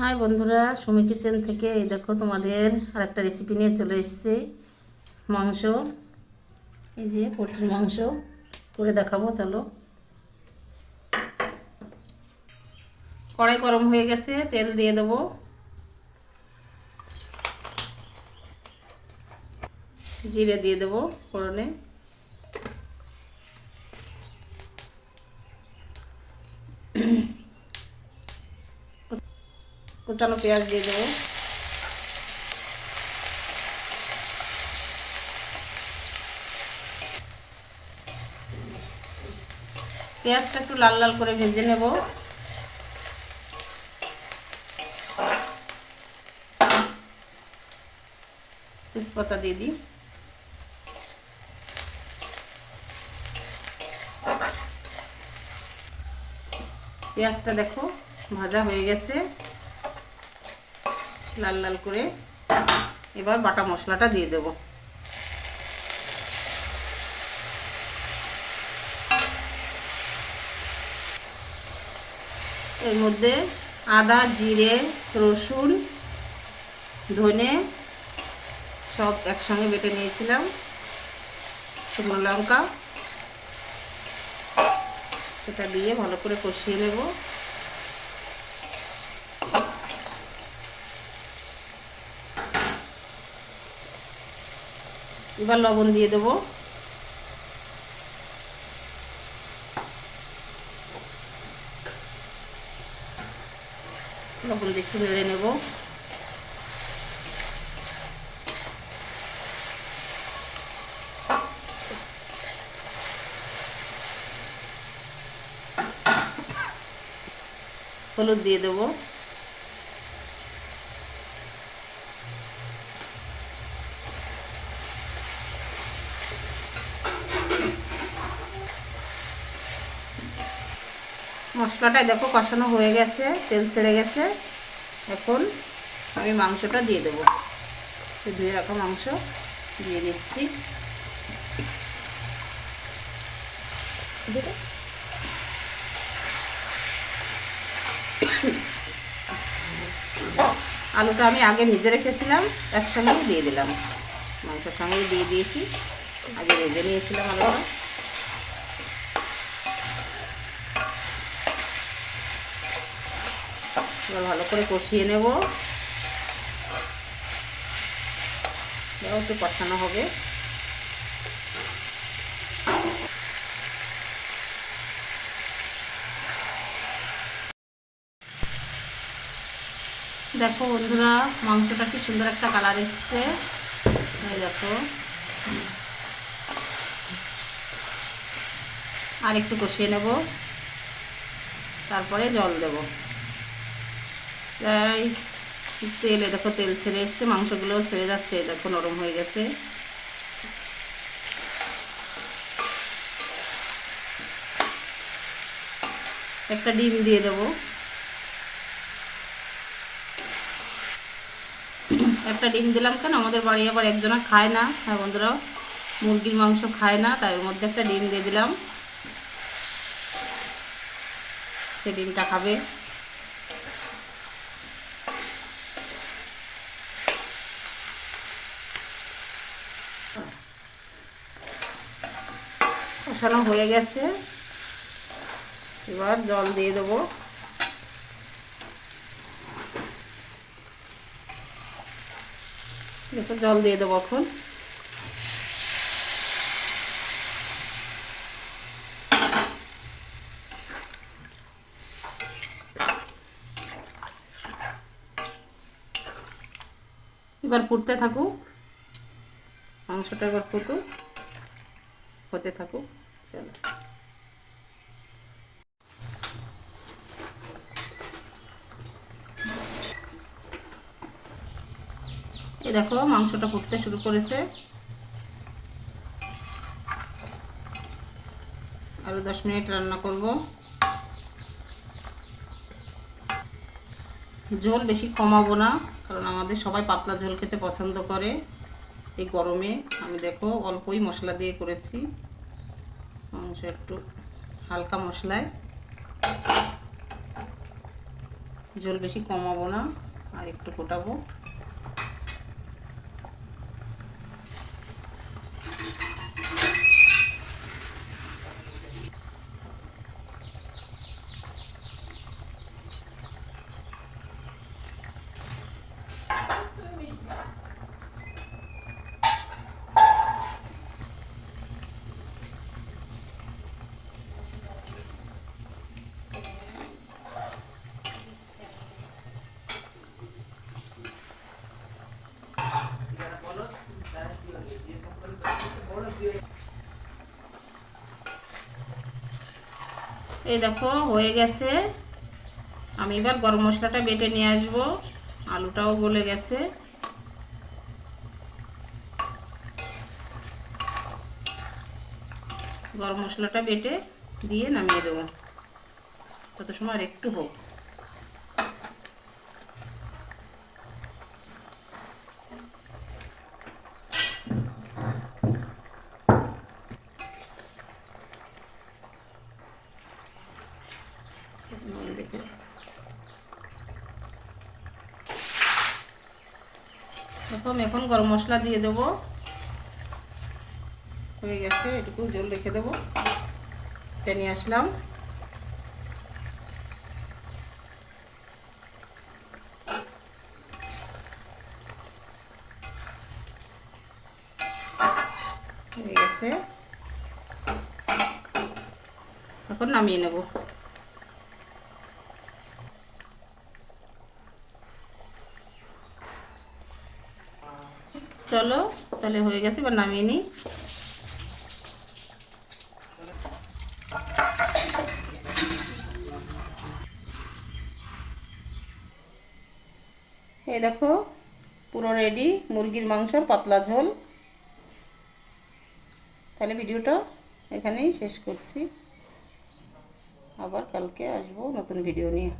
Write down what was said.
High বন্ধুরা, Sumi kitchen থেকে এই দেখো তোমাদের আর একটা রেসিপি নিয়ে চলে এসেছি। মাংস, এই যে পোলট্রির মাংস, করে দেখাবো, চলো। কড়াই গরম হয়ে গেছে, তেল দিয়ে দেবো। জিরে দিয়ে দেবো ফোড়নে। কুচানো পেঁয়াজ দিয়ে দেবো। পেঁয়াজটা একটু লাল লাল করে ভেজে নেব। তেজপাতা দিয়ে দিই। পেঁয়াজটা দেখো, ভাজা হয়ে গেছে। লাল লাল করে এবার বাটা মশলাটা দিয়ে দেব। এর মধ্যে আদা, জিরে, রসুন, ধনে সব একসঙ্গে বেটে নিয়েছিলাম। শুকনো লঙ্কা, সেটা দিয়ে ভালো করে কষিয়ে নেব। এবার লবণ দিয়ে দেবো। লবণ দিয়ে একটু নেড়ে নেব। হলুদ দিয়ে দেবো। মশলাটা দেখো কষানো হয়ে গেছে, তেল ছেড়ে গেছে। এখন আমি মাংসটা দিয়ে দেবো। ধুয়ে রাখা মাংস দিয়ে দিচ্ছি। আলুটা আমি আগে ভেজে রেখেছিলাম একসঙ্গে দিয়ে দিলাম। মাংসের সঙ্গে দিয়ে দিয়েছি। আগে ভেজে নিয়েছিলাম আলুটা। এবার ভালো করে কষিয়ে নেব। একটু কষানো হবে। দেখো বন্ধুরা, মাংসটা কি সুন্দর একটা কালার এসছে। দেখো। আর একটু কষিয়ে নেব। তারপরে জল দেবো। প্রায় তেলে দেখো তেল ছেড়ে এসছে, মাংসগুলো ছেড়ে যাচ্ছে দেখো নরম হয়ে গেছে। একটা ডিম দিয়ে দেবো। একটা ডিম দিলাম কেন? আমাদের বাড়ি আবার একজনা খায় না। হ্যাঁ বন্ধুরা মুরগির মাংস খায় না, তাই ওর মধ্যে একটা ডিম দিয়ে দিলাম। সে ডিমটা খাবে। কষানো হয়ে গেছে। এবার জল দিয়ে দেবো। দেখো জল দিয়ে দেবো এখন। এবার ফুটতে থাকুক। মাংসটা এবার ফুটুক হতে থাকুক, চলো। এই দেখো, মাংসটা ফুটতে শুরু করেছে। আরও দশ মিনিট রান্না করব। ঝোল বেশি কমাবো না, কারণ আমাদের সবাই পাতলা ঝোল খেতে পছন্দ করে। এই গরমে আমি দেখো অল্পই মশলা দিয়ে করেছি। মাংস একটু হালকা মশলায়। জল বেশি কমাবো না, আর একটু ফোটাবো। এই দেখো, হয়ে গেছে। আমি এবার গরম মশলাটা বেটে নিয়ে আসব। আলুটাও গলে গেছে। গরম মশলাটা বেটে দিয়ে নামিয়ে দেবো। তত সময় আর একটু হোক। দেখে এখন গরম মশলা দিয়ে দেবো। হয়ে গেছে, এটুকু জল রেখে দেবো। এটা আসলাম। হয়ে গেছে। এখন নামিয়ে নেব। চলো, তাহলে হয়ে গেছে, এবার নামিয়ে নিই। এই দেখো, পুরো রেডি মুরগির মাংসর পাতলা ঝোল। তাহলে ভিডিওটা এখানেই শেষ করছি। আবার কালকে আসব নতুন ভিডিও নিয়ে।